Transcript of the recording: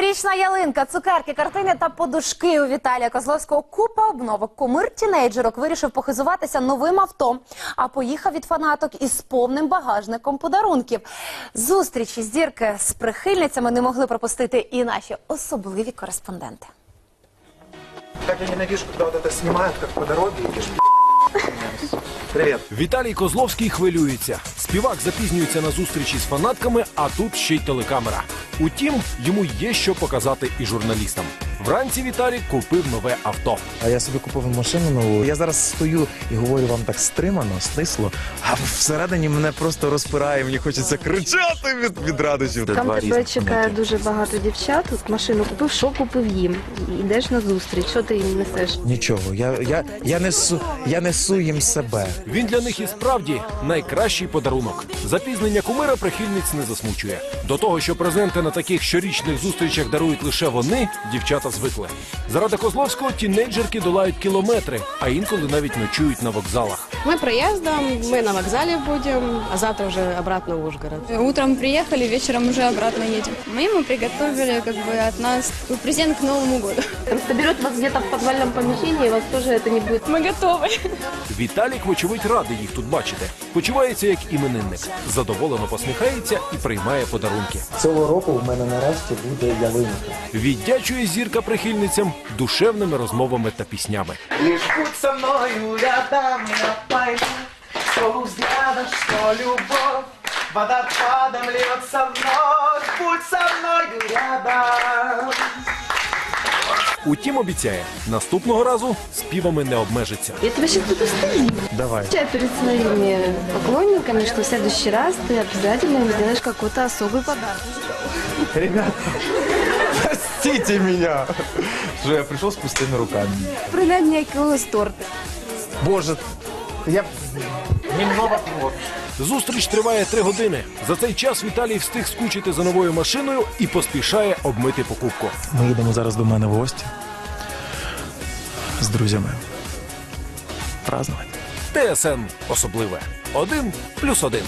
Новорічна ялинка, цукерки, картини та подушки у Віталія Козловського. Купа обновок. Кумир тінейджерок вирішив похизуватися новим авто, а поїхав від фанаток із повним багажником подарунків. Зустрічі зірки з прихильницями не могли пропустити і наші особливі кореспонденти. Как я ненавижу, когда вот это снимают, как по дороге едешь. Привет. Віталій Козловський хвилюється. Співак запізнюється на зустрічі з фанатками, а тут ще й телекамера. Утім, йому є що показати і журналістам. Вранці Віталій купив нове авто. А я собі купив машину нову. Я зараз стою і говорю вам так стримано, стисло, а всередині мене просто розпирає, мені хочеться кричати від, від радощів. Там Два тебе чекає моменти. дуже багато дівчат. От машину купив, що купив їм? Йдеш на зустріч, що ти їм несеш? Нічого, я, я, я, несу, я несу їм себе. Він для них і справді найкращий подарунок. Запізнення кумира прихильниць не засмучує. До того, що презенти на таких щорічних зустрічах дарують лише вони, дівчата звикли. Заради Козловського тінейджерки долають кілометри, а інколи навіть ночують на вокзалах. Мы проездом, мы на вокзале будем, а завтра уже обратно в Ужгород. Утром приехали, вечером уже обратно едем. Мы ему приготовили как бы от нас презент к Новому году. Соберет вас где-то в подвальном помещении, и вас тоже это не будет. Мы готовы. Віталік, вочевидь, радий їх тут бачити. Почувається як іменинник. Задоволено посміхається і приймає подарунки. Цього року в мене нарешті буде ялинка. Віддячує зірка прихильницям душевними розмовами та піснями. Лишь будь со мною рядом, я пойму, что у что любовь водопадом льется вновь. Будь со мною рядом. Утім, обіцяє, наступного разу співами не обмежиться. Я тебя сейчас буду стоять. Давай. перед своими поклонниками, что в следующий раз ты обязательно им сделаешь какой-то особый подарок. Ребята, простите меня. Що я прийшов з пустими руками. Принаймні якогось торта. Боже, я Зустріч триває три години. За цей час Віталій встиг скучити за новою машиною і поспішає обмити покупку. Ми їдемо зараз до мене в гості з друзями. Празднувати. ТСН особливе. Один плюс один.